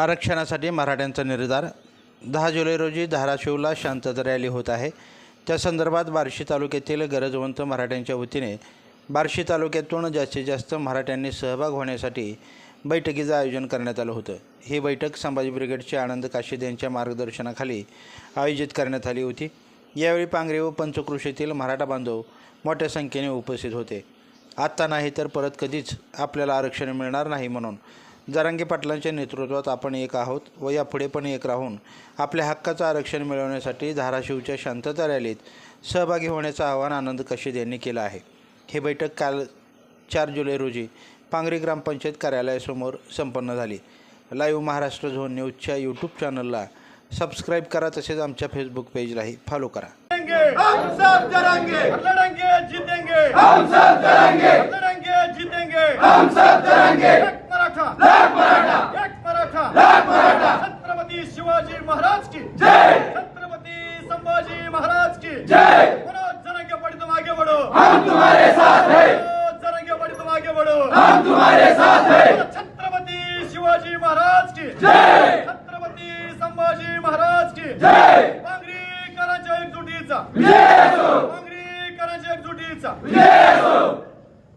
आरक्षणासाठी मराठ्यांचा निर्धार. दहा जुलै रोजी धाराशिवला शांतता रॅली होत आहे. त्या संदर्भात बार्शी तालुक्यातील गरजवंत मराठ्यांच्या वतीने बार्शी तालुक्यातून जास्तीत जास्त मराठ्यांनी सहभाग होण्यासाठी बैठकीचं आयोजन करण्यात आलं होतं. ही बैठक संभाजी ब्रिगेडचे आनंद काशीद यांच्या मार्गदर्शनाखाली आयोजित करण्यात आली होती. यावेळी पांगरे व पंचकृषीतील मराठा बांधव मोठ्या संख्येने उपस्थित होते. आत्ता नाही तर परत कधीच आपल्याला आरक्षण मिळणार नाही म्हणून जरांगे पाटलांच्या नेतृत्वात आपण एक आहोत व यापुढे पण एक राहून आपल्या हक्काचं आरक्षण मिळवण्यासाठी धाराशिवच्या शांतता रॅलीत सहभागी होण्याचं आवाहन आनंद कशीद यांनी केलं आहे. ही बैठक काल चार जुलै रोजी पांगरी ग्रामपंचायत कार्यालयासमोर संपन्न झाली. लाईव्ह महाराष्ट्र झोन न्यूजच्या यूट्यूब चॅनलला सबस्क्राईब करा तसेच आमच्या फेसबुक पेजलाही फॉलो करा. लड़ेंगे हम सब छत्रपति शिवाजी महाराज की! जय! छत्रपति संभाजी महाराज की! जय! मनोज जरंगे पड़ी तुम आगे बढ़ो हम तुम्हारे साथ हैं। जरंगे पड़ी तुम आगे बढ़ो हम तुम्हारे साथ हैं। छत्रपति शिवाजी महाराज की! जय! छत्रपति संभाजी महाराज की! जय! पांगरी कराच्या एकजुटीचा विजय असो! पांगरी कराच्या एकजुटीचा विजय असो!